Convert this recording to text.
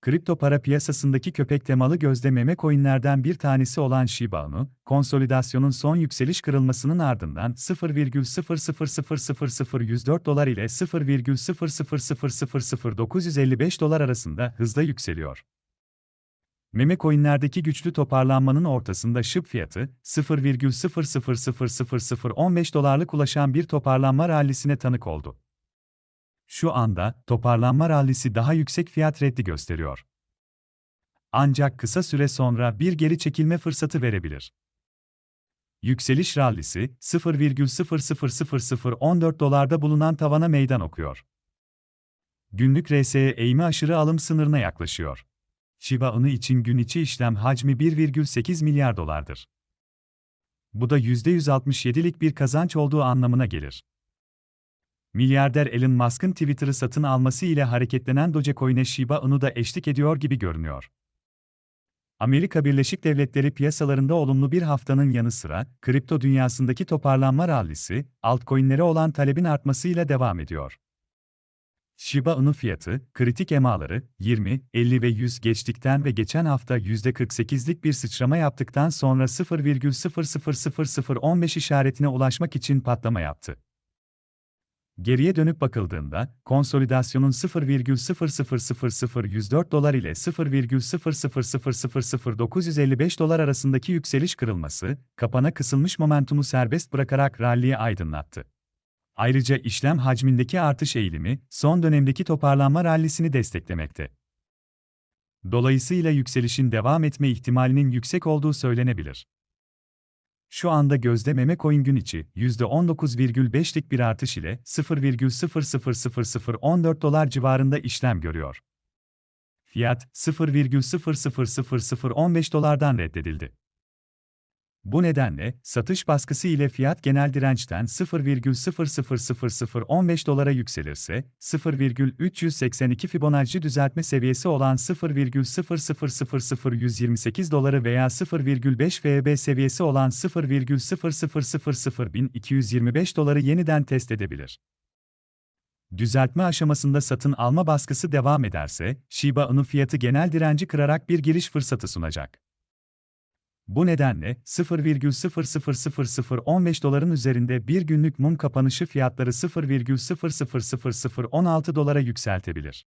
kripto para piyasasındaki köpek temalı gözde meme coinlerden bir tanesi olan Shiba Inu, konsolidasyonun son yükseliş kırılmasının ardından 0,000000104 dolar ile 0,0000955 dolar arasında hızla yükseliyor. Meme coinlerdeki güçlü toparlanmanın ortasında SHIB fiyatı 0,0000015 dolarlık ulaşan bir toparlanma rallisine tanık oldu. Şu anda toparlanma rallisi daha yüksek fiyat reddi gösteriyor. Ancak kısa süre sonra bir geri çekilme fırsatı verebilir. Yükseliş rallisi 0,00014 dolarda bulunan tavana meydan okuyor. Günlük RSE eğimi aşırı alım sınırına yaklaşıyor. Shiba Inu için gün içi işlem hacmi 1,8 milyar dolardır. Bu da %167'lik bir kazanç olduğu anlamına gelir. Milyarder Elon Musk'ın Twitter'ı satın alması ile hareketlenen Dogecoin'e Shiba Inu da eşlik ediyor gibi görünüyor. Amerika Birleşik Devletleri piyasalarında olumlu bir haftanın yanı sıra, kripto dünyasındaki toparlanma rallisi, altcoin'lere olan talebin artmasıyla devam ediyor. Shiba Inu fiyatı, kritik emaları 20, 50 ve 100 geçtikten ve geçen hafta %48'lik bir sıçrama yaptıktan sonra 0,00015 işaretine ulaşmak için patlama yaptı. Geriye dönüp bakıldığında, konsolidasyonun 0,0000104 dolar ile 0,0000955 dolar arasındaki yükseliş kırılması, kapana kısılmış momentumu serbest bırakarak ralliyi aydınlattı. Ayrıca işlem hacmindeki artış eğilimi, son dönemdeki toparlanma rallisini desteklemekte. Dolayısıyla yükselişin devam etme ihtimalinin yüksek olduğu söylenebilir. Şu anda gözde meme coin gün içi %19,5'lik bir artış ile 0,00014 dolar civarında işlem görüyor. Fiyat 0,00015 dolardan reddedildi. Bu nedenle, satış baskısı ile fiyat genel dirençten 0,00015 dolara yükselirse, 0,382 Fibonacci düzeltme seviyesi olan 0,0000128 doları veya 0,5 FEB seviyesi olan 0,0001225 doları yeniden test edebilir. Düzeltme aşamasında satın alma baskısı devam ederse, Shiba Inu fiyatı genel direnci kırarak bir giriş fırsatı sunacak. Bu nedenle 0,00015 doların üzerinde bir günlük mum kapanışı fiyatları 0,00016 dolara yükseltebilir.